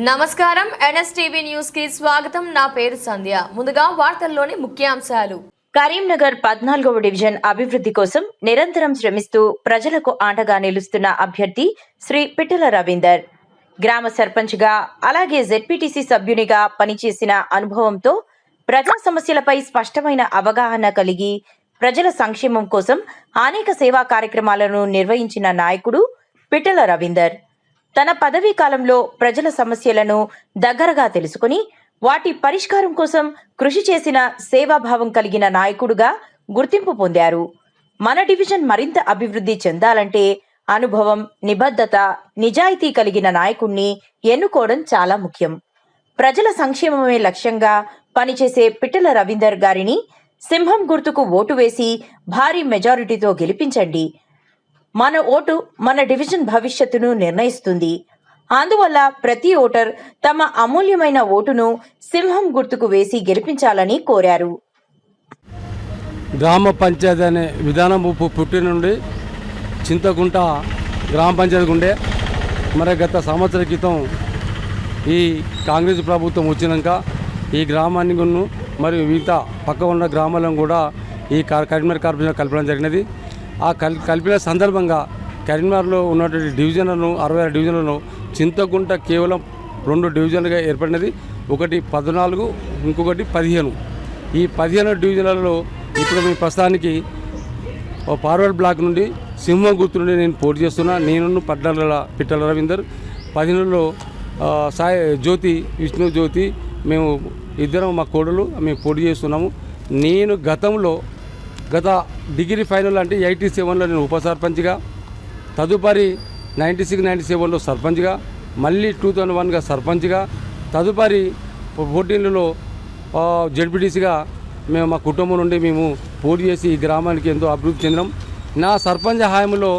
నమస్కారం. ఎన్ఎస్టీవీ న్యూస్కి స్వాగతం. నా పేరు సంధ్య. ముందుగా వార్తల్లోని ముఖ్యాంశాలు. కరీంనగర్ పద్నాలుగవ డివిజన్ అభివృద్ధి కోసం నిరంతరం శ్రమిస్తూ ప్రజలకు ఆటగా నిలుస్తున్న అభ్యర్థి శ్రీ పిట్టల రవీందర్. గ్రామ సర్పంచ్గా అలాగే జెడ్పీటీసీ సభ్యునిగా పనిచేసిన అనుభవంతో ప్రజా సమస్యలపై స్పష్టమైన అవగాహన కలిగి ప్రజల సంక్షేమం కోసం అనేక సేవా కార్యక్రమాలను నిర్వహించిన నాయకుడు పిట్టల రవీందర్. తన పదవీ కాలంలో ప్రజల సమస్యలను దగ్గరగా తెలుసుకుని వాటి పరిష్కారం కోసం కృషి చేసిన సేవాభావం కలిగిన నాయకుడుగా గుర్తింపు పొందారు. మన డివిజన్ మరింత అభివృద్ధి చెందాలంటే అనుభవం నిబద్ధత నిజాయితీ కలిగిన నాయకుణ్ణి ఎన్నుకోవడం చాలా ముఖ్యం. ప్రజల సంక్షేమమే లక్ష్యంగా పనిచేసే పిట్టల రవీందర్ గారిని సింహం గుర్తుకు ఓటు వేసి భారీ మెజారిటీతో గెలిపించండి. మన ఓటు మన డివిజన్ భవిష్యత్తును నిర్ణయిస్తుంది. అందువల్ల ప్రతి ఓటర్ తమ అమూల్యమైన ఓటును సింహం గుర్తుకు వేసి గెలిపించాలని కోరారు. గ్రామ పంచాయతీ అనే విధానం పుట్టిన నుండి చింతకుంట గ్రామ పంచాయతీ ఉండే మరి గత సంవత్సర క్రితం ఈ కాంగ్రెస్ ప్రభుత్వం వచ్చినాక ఈ గ్రామాన్ని మరియు మిగతా పక్క ఉన్న గ్రామాలను కూడా ఈ కా- కరీంనగర్ కార్పొరేషన్ కలపడం జరిగినది. ఆ కల్ కలిపిన సందర్భంగా కరీంనగర్లో ఉన్నటువంటి డివిజన్లను అరవై ఆరు డివిజన్లను చింతకుంట కేవలం రెండు డివిజన్లుగా ఏర్పడినది. ఒకటి పద్నాలుగు ఇంకొకటి పదిహేను. ఈ పదిహేను డివిజన్లలో ఇప్పుడు మీ ప్రస్తుతానికి పార్వర్డ్ ఫార్వర్డ్ బ్లాక్ నుండి సింహం గుర్తు నుండి నేను పోటీ చేస్తున్నా. నేను పద్నాలుగుల పిట్టల రవీందర్. పదిహేనులో సాయి జ్యోతి విష్ణు జ్యోతి మేము ఇద్దరం మా కోడలు మేము పోటీ చేస్తున్నాము. నేను గతంలో గత డిగ్రీ ఫైనల్ అంటే ఎయిటీ సెవెన్లో నేను ఉప సర్పంచ్గా తదుపరి నైంటీ సిక్స్ నైంటీ సెవెన్లో సర్పంచ్గా మళ్ళీ టూ థౌజండ్ వన్గా సర్పంచ్గా తదుపరి ఫోర్టీన్లో జడ్పీటీసీగా మేము మా కుటుంబం నుండి మేము పోటీ చేసి ఈ గ్రామానికి ఎంతో అభివృద్ధి చెందినాం. నా సర్పంచ్ హాయంలో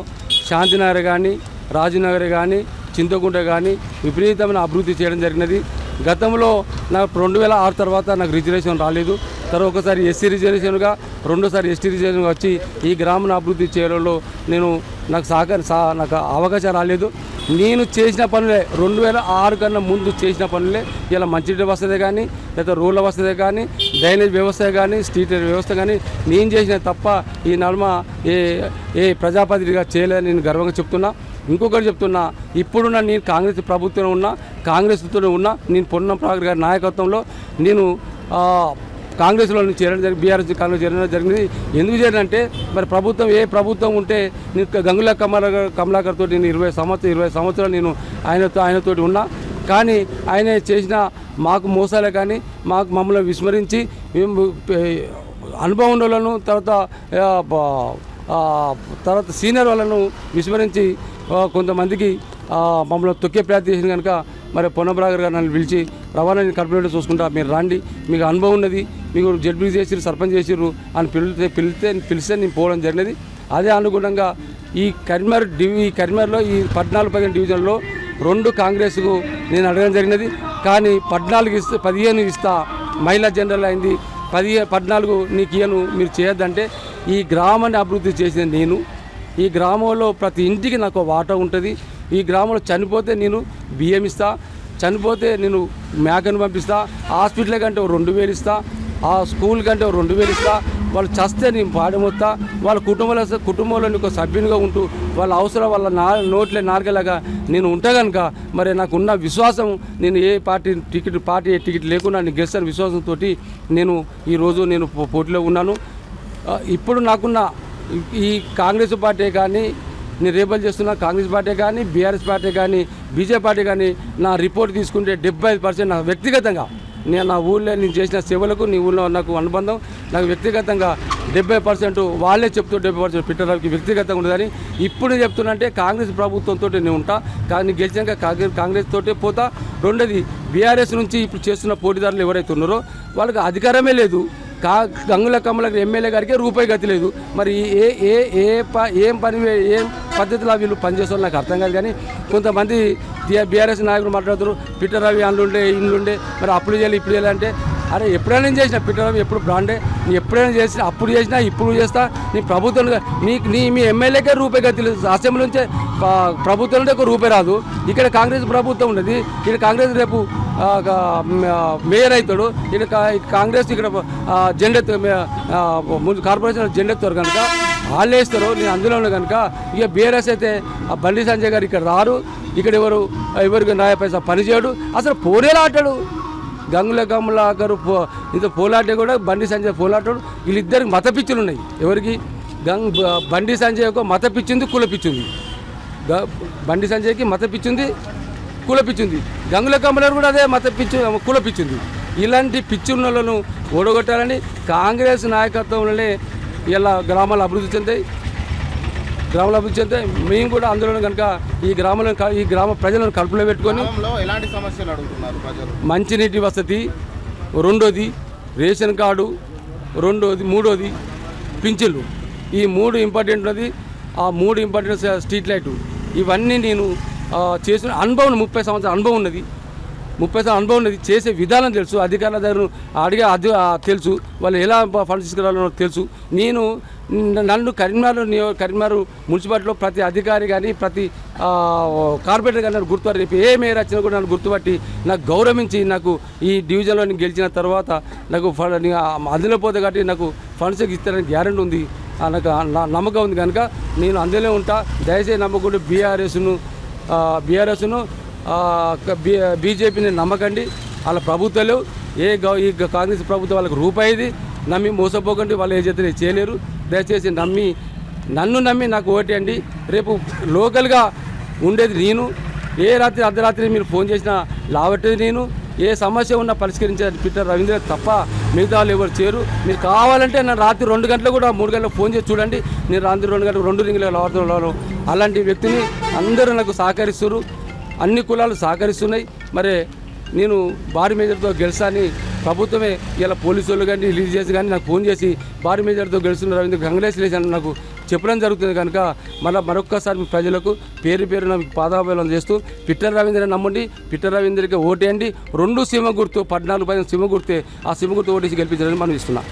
శాంతినగర్ కానీ రాజనగర్ కానీ చింతకుంట కానీ విపరీతమైన అభివృద్ధి చేయడం జరిగినది. గతంలో నాకు రెండు వేల ఆరు తర్వాత నాకు రిజర్వేషన్ రాలేదు. తర్వాత ఒకసారి ఎస్సీ రిజర్వేషన్గా రెండోసారి ఎస్టీ రిజర్వేషన్ వచ్చి ఈ గ్రామాన్ని అభివృద్ధి చేయడంలో నేను నాకు సహకారం సా నాకు అవకాశం రాలేదు. నేను చేసిన పనులే రెండు వేల ఆరు కన్నా ముందు చేసిన పనులే ఇలా మంచినీటి వసతి కానీ లేదా రోడ్ల వసతి కానీ డ్రైనేజ్ వ్యవస్థ కానీ స్ట్రీట్ వ్యవస్థ కానీ నేను చేసిన తప్ప ఈ నడుమ ఏ ఏ ప్రజాపతిగా చేయలేదని నేను గర్వంగా చెప్తున్నా. ఇంకొకటి చెప్తున్నా ఇప్పుడున్న నేను కాంగ్రెస్ ప్రభుత్వంలో ఉన్నా కాంగ్రెస్తో ఉన్నా నేను పొన్నం ప్రాగర్ గారి నాయకత్వంలో నేను కాంగ్రెస్లో చేరడం జరిగింది బీఆర్ఎస్ కాంగ్రెస్ చేరడం జరిగింది. ఎందుకు చేరినంటే మరి ప్రభుత్వం ఏ ప్రభుత్వం ఉంటే నేను గంగుల కమలాకర్ కమలాకర్ తోటి నేను ఇరవై సంవత్సరం ఇరవై సంవత్సరాలు నేను ఆయనతో ఆయనతోటి ఉన్నా. కానీ ఆయన చేసిన మాకు మోసాలే కానీ మాకు మమ్మల్ని విస్మరించి మేము అనుభవం వాళ్ళను తర్వాత తర్వాత సీనియర్ వాళ్ళను విస్మరించి కొంతమందికి మమ్మల్ని తొక్కే ప్రయత్నం చేసింది కనుక మరి పొన్నబ్రాగర్ గారు నన్ను పిలిచి రవాణా కార్పొరేటర్ చూసుకుంటా మీరు రండి. మీకు అనుభవం ఉన్నది. మీకు జడ్పీ చేసిరు సర్పంచ్ చేసిర్రు అని పిలితే పిలిస్తే పిలిస్తే నేను పోవడం జరిగినది. అదే అనుగుణంగా ఈ కరీంనగర్ డివి ఈ కరీంనగర్లో ఈ పద్నాలుగు పదిహేను డివిజన్లో రెండు కాంగ్రెస్కు నేను అడగడం జరిగినది. కానీ పద్నాలుగు ఇస్తే పదిహేను ఇస్తా మహిళా జనరల్ అయింది. పదిహే పద్నాలుగు నీకు ఇయను మీరు చేయొద్దంటే ఈ గ్రామాన్ని అభివృద్ధి చేసిన నేను. ఈ గ్రామంలో ప్రతి ఇంటికి నాకు వాటా ఉంటుంది. ఈ గ్రామంలో చనిపోతే నేను బియ్యం ఇస్తా. చనిపోతే నేను మేకను పంపిస్తా హాస్పిటల్ కంటే ఒక రెండు వేలు ఇస్తా ఆ స్కూల్ కంటే ఒక రెండు వేలు ఇస్తా వాళ్ళు చస్తే నేను పాడమొస్తా వాళ్ళ కుటుంబంలో కుటుంబంలో ఒక సభ్యునిగా ఉంటూ వాళ్ళ అవసరం వాళ్ళ నా నోట్లే నారగలాగా నేను ఉంటా కనుక మరి నాకు ఉన్న విశ్వాసం నేను ఏ పార్టీ టికెట్ పార్టీ టికెట్ లేకుండా నేను గెలిచిన విశ్వాసంతో నేను ఈరోజు నేను పో- పోటీలో ఉన్నాను. ఇప్పుడు నాకున్న ఈ కాంగ్రెస్ పార్టీ కానీ నేను రేపలు చేస్తున్న కాంగ్రెస్ పార్టీ కానీ బీఆర్ఎస్ పార్టీ కానీ బీజేపీ పార్టీ కానీ నా రిపోర్ట్ తీసుకుంటే డెబ్బై ఐదు పర్సెంట్ వ్యక్తిగతంగా నేను నా ఊళ్ళో నేను చేసిన సేవలకు నీ ఊళ్ళో నాకు అనుబంధం. నాకు వ్యక్తిగతంగా డెబ్బై పర్సెంట్ వాళ్ళే చెప్తూ డెబ్బై పర్సెంట్ పిట్టరావుకి వ్యక్తిగతంగా ఉండదని ఇప్పుడు చెప్తున్నంటే కాంగ్రెస్ ప్రభుత్వంతో నేను ఉంటా. కానీ గెలిచాక కాంగ్రెస్ కాంగ్రెస్ తోటే పోతా. రెండోది బీఆర్ఎస్ నుంచి ఇప్పుడు చేస్తున్న పోటీదారులు ఎవరైతే ఉన్నారో వాళ్ళకి అధికారమే లేదు. కా గంగుల కమల ఎమ్మెల్యే గారికి రూపాయి గతి లేదు. మరి ఏ ఏ ఏ ప ఏం పని ఏం పద్ధతిలో వీళ్ళు పనిచేస్తారో నాకు అర్థం కాదు కానీ కొంతమంది బీఆర్ఎస్ నాయకులు మాట్లాడుతారు పిట్టర్ రవి ఇండ్లుండే ఉండే మరి అప్పుడు చేయాలి ఇప్పుడు చేయాలి అంటే అరే ఎప్పుడైనా చేసిన పిట్టడం ఎప్పుడు బ్రాండే నీ ఎప్పుడైనా చేసినా అప్పుడు చేసినా ఇప్పుడు చేస్తా నీ ప్రభుత్వం నీ నీ మీ ఎమ్మెల్యేకే రూపాయి గతి అసెంబ్లీ నుంచే ప్రభుత్వం ఒక రూపాయి రాదు ఇక్కడ కాంగ్రెస్ ప్రభుత్వం ఉన్నది ఇక్కడ కాంగ్రెస్ రేపు మేయర్ అవుతాడు ఇక్కడ కా- కాంగ్రెస్ ఇక్కడ జెండెత్ జెండెత్తు ముందు కార్పొరేషన్ జెండెత్తారు కనుక వాళ్ళు నేను అందులో కనుక ఇక బీఆర్ఎస్ అయితే ఆ బండి సంజయ్ గారు ఇక్కడ రారు ఇక్కడ ఎవరు ఎవరికి నాయ పైసా పనిచేయడు అసలు పోరేలాటాడు గంగుల గమ్ముల గారు పో ఇంత పోలాటే కూడా బండి సంజయ్ పోలాటాడు వీళ్ళిద్దరికి మత పిచ్చులు ఉన్నాయి. ఎవరికి? గంగ్ బ- బండి సంజయ్ ఒక మత పిచ్చింది కుల పిచ్చింది. గ- బండి సంజయ్కి మత పిచ్చింది కుల పిచ్చింది. గంగుల కమలర్ కూడా అదే మత పిచ్చు కుల పిచ్చింది. ఇలాంటి పిచ్చున్నలను ఓడగొట్టాలని కాంగ్రెస్ నాయకత్వంలోనే ఇలా గ్రామాలు అభివృద్ధి చెందాయి. గ్రామాలు అభివృద్ధి చెందాయి. మేము కూడా అందులో కనుక ఈ గ్రామంలో ఈ గ్రామ ప్రజలను కడుపులో పెట్టుకొని ఎలాంటి సమస్యలు అడుగుతున్నారు ప్రజలు? మంచినీటి వసతి రెండోది రేషన్ కార్డు రెండోది మూడోది పింఛన్లు. ఈ మూడు ఇంపార్టెంట్ ఉన్నది. ఆ మూడు ఇంపార్టెంట్ స్ట్రీట్ లైట్. ఇవన్నీ నేను చేసిన అనుభవం ముప్పై సంవత్సరాల అనుభవం ఉన్నది. ముప్పై సంవత్సరాల అనుభవం ఉన్నది చేసే విధానం తెలుసు అధికారుల దగ్గర అడిగే అది తెలుసు వాళ్ళు ఎలా ఫండ్స్ తీసుకురావాలో తెలుసు. నేను నన్ను కరీంనగర్ నియో- కరీంనగర్ మున్సిపాలిటీలో ప్రతి అధికారి కానీ ప్రతి కార్పొరేటర్ కానీ నన్ను గుర్తుపట్టి రేపు ఏ మేయర్ వచ్చినా కూడా నన్ను గుర్తుపట్టి నాకు గౌరవించి నాకు ఈ డివిజన్లో నేను గెలిచిన తర్వాత నాకు ఫ- అందులో పోతే కాబట్టి నాకు ఫండ్స్ ఇస్తారని గ్యారెంటీ ఉంది. నాకు నా- నమ్మకం ఉంది కనుక నేను అందులో ఉంటా. దయచేసి నమ్మకుండా బీఆర్ఎస్ను బీఆర్ఎస్ను బీజేపీని నమ్మకండి. వాళ్ళ ప్రభుత్వాలు ఏ ఈ కాంగ్రెస్ ప్రభుత్వం వాళ్ళకి రూపాయిది. నమ్మి మోసపోకండి. వాళ్ళు ఏ చేత చేయలేరు. దయచేసి నమ్మి నన్ను నమ్మి నాకు ఓటేయండి రేపు లోకల్గా ఉండేది నేను. ఏ రాత్రి అర్ధరాత్రి మీరు ఫోన్ చేసినా లావట్టేది నేను. ఏ సమస్య ఉన్నా పరిష్కరించే పీటర్ రవీంద్ర తప్ప మిగతా వాళ్ళు ఎవరు చేరు మీరు కావాలంటే నన్ను రాత్రి రెండు గంటలకు కూడా మూడు గంటలకు ఫోన్ చేసి చూడండి. నేను రాత్రి రెండు గంటలకు రెండు రింగులు లావడంలో అలాంటి వ్యక్తిని అందరూ నాకు సహకరిస్తున్నారు అన్ని కులాలు సహకరిస్తున్నాయి. మరి నేను భారీ మేజర్తో గెలిచాని ప్రభుత్వమే ఇలా పోలీసు వాళ్ళు కానీ రిలీజ్ చేసి కానీ నాకు ఫోన్ చేసి భారీ మేజర్తో గెలుస్తున్న రవీంద్ర కంగ్రాచులేషన్ నాకు చెప్పడం జరుగుతుంది కనుక మళ్ళీ మరొక్కసారి ప్రజలకు పేరు పేరున పాదాభిలం చేస్తూ పిట్టర్ రవీంద్ర నమ్మండి. పిట్టర్ రవీంద్రకి ఓటేయండి. రెండు సీమ గుర్తు పద్నాలుగు పదిహేను సీమ గుర్తే ఆ సీమ గుర్తు ఓటేసి గెలిపించాలని మనం ఇస్తున్నాం